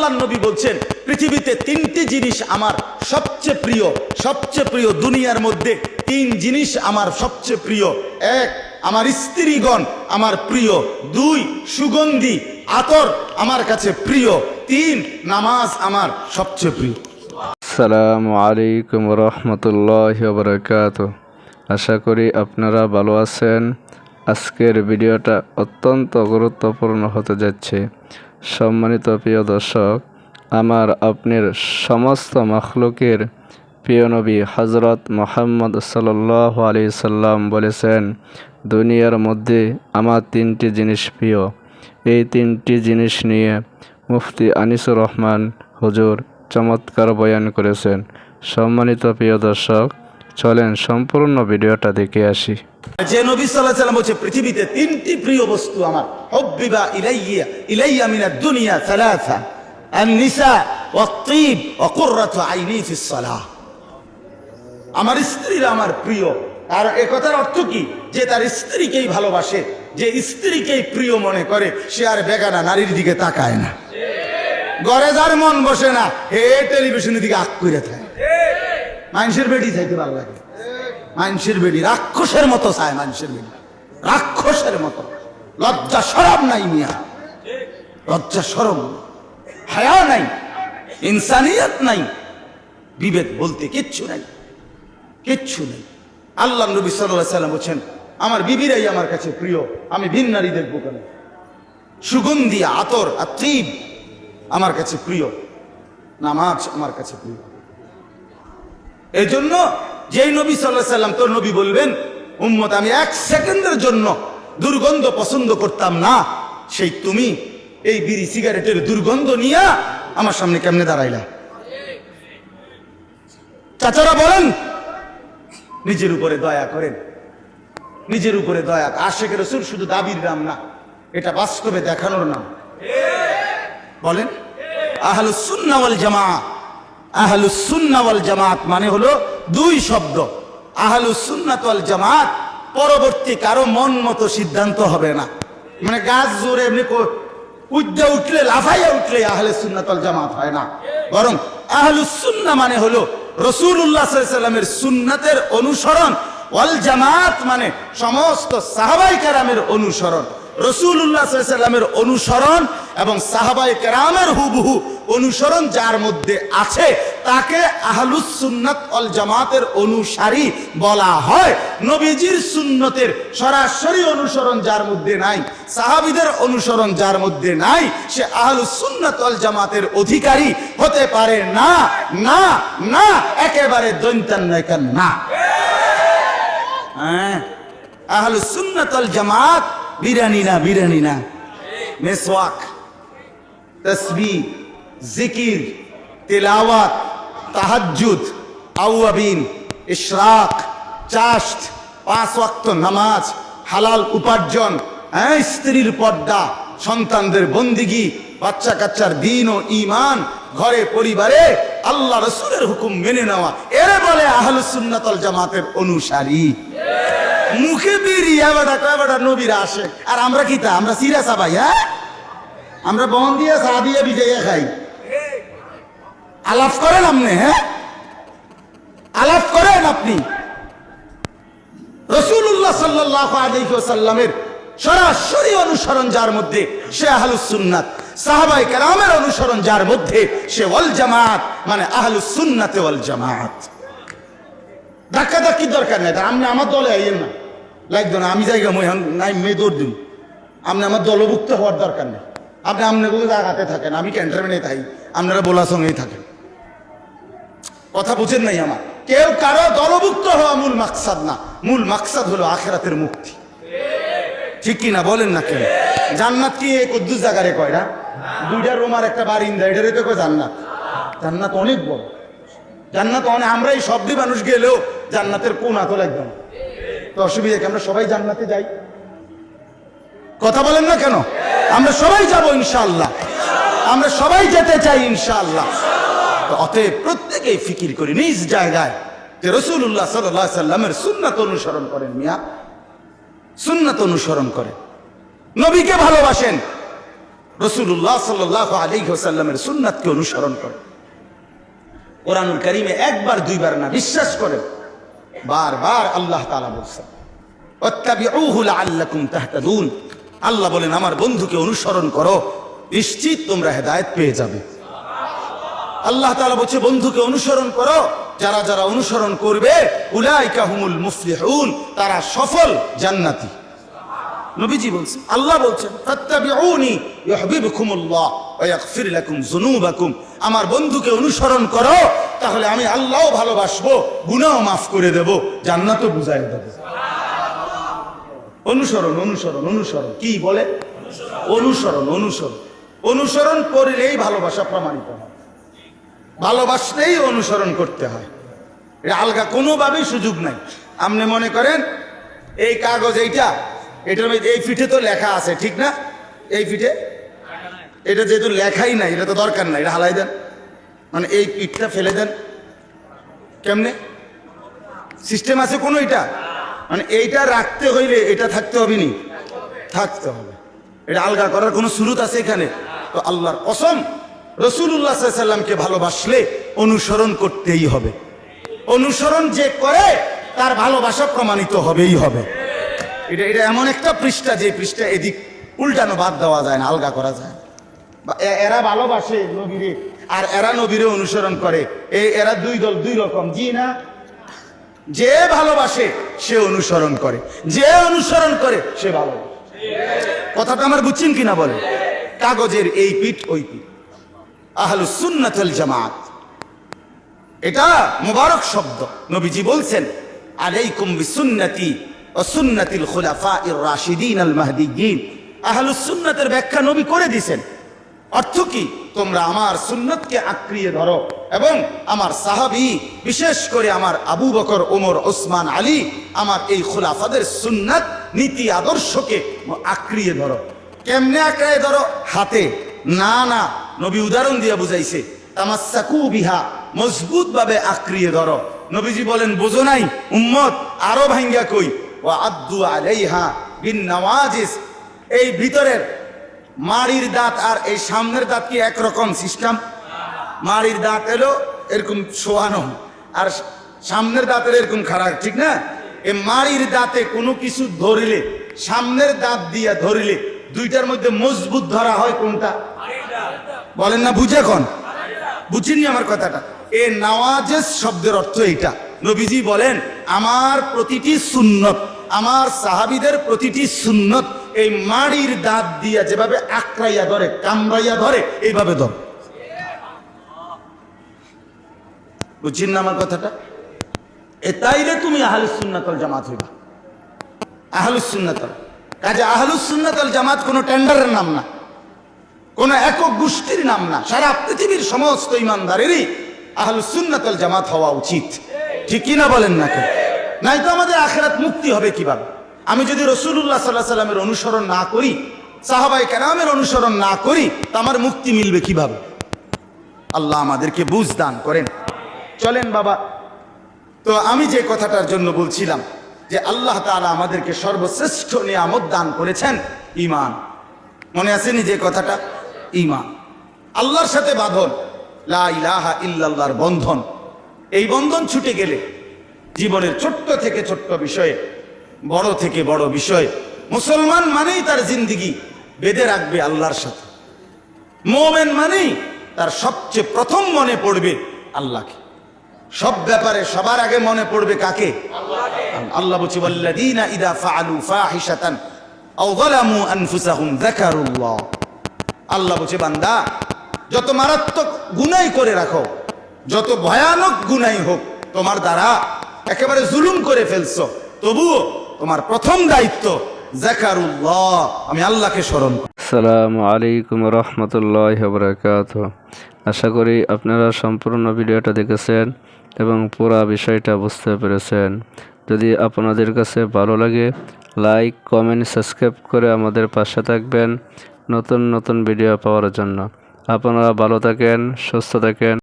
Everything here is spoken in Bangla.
আল্লাহ নবী বলছেন, পৃথিবীতে তিনটি জিনিস আমার সবচেয়ে প্রিয় সবচেয়ে প্রিয় দুনিয়ার মধ্যে তিন জিনিস আমার সবচেয়ে প্রিয়। এক, আমার স্ত্রীগণ আমার প্রিয়। দুই, সুগন্ধি, আতর আমার কাছে প্রিয়। তিন, নামাজ আমার সবচেয়ে প্রিয়। আসসালামু আলাইকুম রহমতুল্লাহ বরকাত আশা করি আপনারা ভালো আছেন। আজকের ভিডিওটা অত্যন্ত গুরুত্বপূর্ণ হতে যাচ্ছে। সম্মানিত প্রিয় দর্শক, আমার আপনার সমস্ত মখলুকের প্রিয় নবী হজরত মোহাম্মদ সাল্লাহ আলি সাল্লাম বলেছেন, দুনিয়ার মধ্যে আমার তিনটি জিনিস প্রিয়। এই তিনটি জিনিস নিয়ে মুফতি আনিসুর রহমান হুজুর চমৎকার বয়ান করেছেন। সম্মানিত প্রিয় দর্শক চলেন, সম্পূর্ণ ভিডিওটা দেখে আসি। যে নবী সাল্লাম বলছে, পৃথিবীতে তিনটি প্রিয় বস্তু আমার। হব্বিবা ইলাইয়া ইলাইয়া মিনা দুনিয়া সালাসা নিসা অতীব অকুর্রাত আইনি আমার স্ত্রীরা আমার প্রিয়। আর একথার অর্থ কি? যে তার স্ত্রীকেই ভালোবাসে, যে স্ত্রীকেই প্রিয় মনে করে, সে আর বেগানা নারীর দিকে তাকায় না। গড়ে যার মন বসে না, হে টেলিভিশনের দিকে আক করে থাকে। মানুষের বেটি চাইতে ভালো লাগে। মানুষের বেটি, রাক্ষসের মতো চায় মানুষের বেটি। রাক্ষসের মতো। লজ্জা সরব নাই মিয়া। লজ্জা সরব হায়া নাই। ইনসানিয়ত নাই। বিবেক বলতে কিচ্ছু নাই। কিচ্ছু নেই। আল্লাহ নবী সাল্লাহ সাল্লাম বলছেন, আমার বিবিরাই আমার কাছে প্রিয়। আমি ভিন নারী দেখব কেন সুগন্ধি, আতর আর আমার কাছে প্রিয়। নামাজ আমার কাছে প্রিয়। এই জন্য যেই নবী সাল্লাহ সাল্লাম তোর নবী বলবেন, উম্মত, আমি এক সেকেন্ডের জন্য দুর্গন্ধ পছন্দ করতাম না। সেই তুমি এই বিড়ি সিগারেটের দুর্গন্ধ নিয়ে আমার সামনে কেমনে দাঁড়াইলা? চাচারা বলেন, নিজের উপরে দয়া করেন। নিজের উপরে দয়া আশেখ রসুল শুধু দাবির নাম না, এটা বাস্তবে দেখানোর নাম। বলেন আহলুসুন্নাওয়াল জামা আহলুসুন্নাওয়াল জামাত মানে হলো দুই শব্দ। আহলুসুন্নাত ওয়াল জামাত পরবর্তী কারও মন মতো সিদ্ধান্ত হবে না। মানে গাছ জোরে এমনি উদ্যা উঠলে, লাফাইয়া উঠলে আহলে সুন্নাত ওয়াল জামাত হয় না। বরং আহলুসুন্না মানে হলো রসুল্লাহ সাল্লামের সুন্নাতের অনুসরণ। ওয়াল জামাত মানে সমস্ত সাহাবাই কেরামের অনুসরণ। সাল্লামের অনুসরণ এবং সাহাবাই কেরামের হুবহু অনুসরণ যার মধ্যে আছে, তাকে আহলুস অল জামাতের অনুসারী বলা হয়। নবীজির সুন্নতের সরাসরি অনুসরণ যার মধ্যে নাই, সাহাবিদের অনুসরণ যার মধ্যে নাই, সে আহলুস সুন্নাত অল জামাতের অধিকারী হতে পারে না না না, একেবারে দৈন্তান নয়কান না। হ্যাঁ আহলুস সুন্নাত অল জামাত বিরানি না বিরানি না মেসওয়াক তসবি জিকির তেলাওয়াত তাহাজ্জুদ আউয়াবিন ইশরাক চাষ্ট পাঁচ ওয়াক্ত নামাজ হালাল উপার্জন হ্যাঁ স্ত্রীর পর্দা, সন্তানদের বন্দিগি, বাচ্চা কাচ্চার দিন ও ইমান ঘরে, পরিবারে আল্লাহ রসুলের হুকুম মেনে নেওয়া। এরে বলে আহলুস সুন্নাতল জামাতের অনুসারী। মুখে বেরিয়ে বেটা কয় বেটা নবীরা আসে। আর আমরা কি তা? আমরা সিরা সাবাই হ্যাঁ? আমরা বন দিয়ে চা দিয়ে বিজাইয়া খাই। আলাপ করেন আপনি হ্যাঁ? আলাপ করেন আপনি। রসুল্লাহ সাল্লাহ আলাইসাল্লামের সরাসরি অনুসরণ যার মধ্যে সে আহলুস সুন্নাত সাহাবাই কালামের অনুসরণ যার মধ্যে সে ওয়াল জামাত মানে আহলুস সুন্নাতে ওয়াল জামাত। ধাক্কা ধাক্কি দরকার নেই আপনি আমার দলে আইয়েন না। লাগতো না আমি জায়গা মই নাই মেয়ে দৌড় দিন আপনি আমার দলভুক্ত হওয়ার দরকার নেই। আপনি আপনাগুলো জায়গাতে থাকেন, আমি ক্যান্টারমেন্টে থাকি, আপনারা বলার সঙ্গেই থাকেন। কথা বুঝেন নাই আমার? কেউ কারও দলভুক্ত হওয়া মূল মাকসাদ না। মূল মাকসাদ হলো আখেরাতের মুক্তি। ঠিক কি না বলেন না কেন? জান্নাত কি এই কদ্দুস জায়গারে কয় না? দুইটা রোমার, একটা বারিন্দা এটারে তো কয় জান্নাত? জান্নাত অনেক বড়। জান্নাত অনেক আমরা এই সবদি মানুষ গেলেও জান্নাতের কোন আতো লাগবে না। তো অসুবিধা কি? আমরা সবাই জান্নাতে যাই। কথা বলেন না কেন? আমরা সবাই যাব ইনশাআল্লাহ। আমরা সবাই যেতে চাই ইনশাআল্লাহ। তো অতএব প্রত্যেকেই ফিকির করি নিজ জায়গায় যে রসুল্লাহ সাল্লাহ সাল্লামের সুন্নাত অনুসরণ করেন মিয়া। সুন্নাত অনুসরণ করেন। নবীকে ভালোবাসেন। রসুল্লাহ সাল্লাহ আলী সাল্লামের সুন্নাতকে অনুসরণ করে কোরআনুল করিমে একবার, দুইবার না, বিশ্বাস করেন। বারবার আল্লাহ তালা বলছেন আল্লাহ বলেন, আমার বন্ধুকে অনুসরণ করো, নিশ্চিত তোমরা হেদায়ত পেয়ে যাবে। আল্লাহ তালা বলছে, বন্ধুকে অনুসরণ করো, যারা যারা অনুসরণ করবে, উলাইকা হুমুল মুফলিহুন, তারা সফল জান্নাতি। নবীজি বলছেন, আল্লাহ বলছেন, ফাত্তাবিউনি ইউহিব্বুকুমুল্লাহ ওয়া ইয়াগফির লাকুম যুনুবাকুম। আমার বন্ধুকে অনুসরণ করো, তাহলে আমি আল্লাহও ভালোবাসবো, গুনাহও মাফ করে দেব, জান্নাতও বুঝাই দেব। অনুসরণ অনুসরণ অনুসরণ, কি বলে? অনুসরণ অনুসরণ। অনুসরণ করলেই ভালোবাসা প্রমাণিত হয়। ভালোবাসলেই অনুসরণ করতে হয়। আলগা কোনোভাবেই সুযোগ নাই। আপনি মনে করেন, এই কাগজ এইটা এটার এই ফিটে তো লেখা আছে, ঠিক না? এই ফিটে? এটা যেহেতু লেখাই নাই, এটা তো দরকার নাই, এটা হালাই দেন। মানে এই পিঠটা ফেলে দেন। কেমনে? সিস্টেম আছে কোনো এটা? মানে এইটা রাখতে হইলে এটা থাকতে হবে নি? থাকতে হবে। এটা আলগা করার কোনো সুরুত আছে এখানে? তো আল্লাহর কসম রসুল্লাহ সাল্লামকে ভালোবাসলে অনুসরণ করতেই হবে। অনুসরণ যে করে, তার ভালোবাসা প্রমাণিত হবেই হবে। এটা এটা এমন একটা পৃষ্ঠা, যে পৃষ্ঠা এদিক উল্টানো বাদ দেওয়া যায় না, আলগা করা যায় এরা ভালোবাসে নবীরে, আর এরা নবীরে অনুসরণ করে। এই এরা দুই দল, দুই রকম, জি না? যে ভালোবাসে, সে অনুসরণ করে। যে অনুসরণ করে, সে ভালোবাসে। কথাটা আমার বুঝছেন কিনা বলে কাগজের এই পিঠ, ওই পিঠ। আহলুস সুন্নাতুল জামাত। এটা মুবারক শব্দ। নবীজি বলছেন, আলাইকুম বিসুন্নতি ও সুন্নাতিল খুলাফাইর রাশিদিন আল মাহদিয়িন আহলুস সুন্নাতের ব্যাখ্যা নবী করে দিয়েছেন অর্থ কি? তোমরা আমার সুন্নতকে আঁকড়িয়ে ধরো এবং আমার সাহাবী, বিশেষ করে আমার আবু বকর ওমর ওসমান আলী, আমার এই খুলাফাদের সুন্নাত নীতি আদর্শকে আঁকড়িয়ে ধরো। কেমনে আঁকড়ায় ধরো? হাতে। না না, নবী উদাহরণ দিয়ে বুঝাইছে। তামাসাকু বিহা মজবুত ভাবে আঁকড়িয়ে ধরো। নবীজি বলেন, বোঝো নাই, উম্মত, আরও ভাঙ্গা কই? ও আব্দু আলাইহা বিন নওয়াজিস। এই ভিতরের মাড়ির দাঁত আর এই সামনের দাঁত কি একরকম সিস্টেম? মাড়ির দাঁত এলো, এরকম শোয়ানো। আর সামনের দাঁতের এরকম খারাপ ঠিক না? এই মাড়ির দাঁতে কোনো কিছু ধরিলে, সামনের দাঁত দিয়ে ধরিলে, দুইটার মধ্যে মজবুত ধরা হয় কোনটা? বলেন না, বুঝে এখন? বুঝিনি আমার কথাটা। এ নওয়াজেস শব্দের অর্থ এইটা। নবীজি বলেন, আমার প্রতিটি সুন্নত, আমার সাহাবিদের প্রতিটি সুন্নত, এই মাড়ির দাঁত দিয়া যেভাবে আক্রাইয়া ধরে, কামড়াইয়া ধরে, এইভাবে ধর। বুঝছেন আমার কথাটা? এ তাইলে তুমি আহলুস সুন্নাতল জামাত হইবা। আহলুস সুন্নাতল কাজে আহলুস সুন্নাতল জামাত কোনো টেন্ডারের নাম না। কোন একক গোষ্ঠীর নাম না। সারা পৃথিবীর সমস্ত ইমানদারেরই আহলুস সুন্নাতল জামাত হওয়া উচিত। ঠিক কিনা বলেন না কেন? নাই তো আমাদের আখেরাত মুক্তি হবে কীভাবে? আমি যদি রসুল্লাহ সাল্লাহ সাল্লামের অনুসরণ না করি সাহাবাই কেরামের অনুসরণ না করি, তা আমার মুক্তি মিলবে কীভাবে? আল্লাহ আমাদেরকে বুঝ দান করেন। চলেন বাবা, তো আমি যে কথাটার জন্য বলছিলাম যে আল্লাহ তালা আমাদেরকে সর্বশ্রেষ্ঠ নিয়ামত দান করেছেন ইমান মনে আসেনি যে কথাটা? ইমান আল্লাহর সাথে বাঁধন, লা ইলাহা ইল্লাল্লাহর বন্ধন। এই বন্ধন ছুটে গেলে জীবনের ছোট্ট থেকে ছোট্ট বিষয়ে, বড় থেকে বড় বিষয়, মুসলমান মানেই তার জিন্দিগি বেঁধে রাখবে আল্লাহর সাথে। মোমেন মানেই তার সবচেয়ে প্রথম মনে পড়বে আল্লাহকে। সব ব্যাপারে সবার আগে মনে পড়বে কাকে? আল্লাহ বলছে, ওয়াল্লাযীনা ইযা ফাআলু ফাহিশাতান আও যালামু আনফুসাহুম যাকারুল্লাহ। আল্লাহ বলছে, বান্দা, যত মারাত্মক গুনাই করে রাখো যত ভয়ানক গুনাই হোক, তোমার দ্বারা একেবারে জুলুম করে ফেলছো। তবুও তোমার প্রথম দায়িত্ব জাকারুল্লাহ। আমি আল্লাহকে স্মরণ আলাইকুম রহমতুল্লাহ বরকাত আশা করি আপনারা সম্পূর্ণ ভিডিওটা দেখেছেন এবং পুরা বিষয়টা বুঝতে পেরেছেন। যদি আপনাদের কাছে ভালো লাগে, লাইক, কমেন্ট, সাবস্ক্রাইব করে আমাদের পাশে থাকবেন নতুন নতুন ভিডিও পাওয়ার জন্য। আপনারা ভালো থাকেন, সুস্থ থাকেন।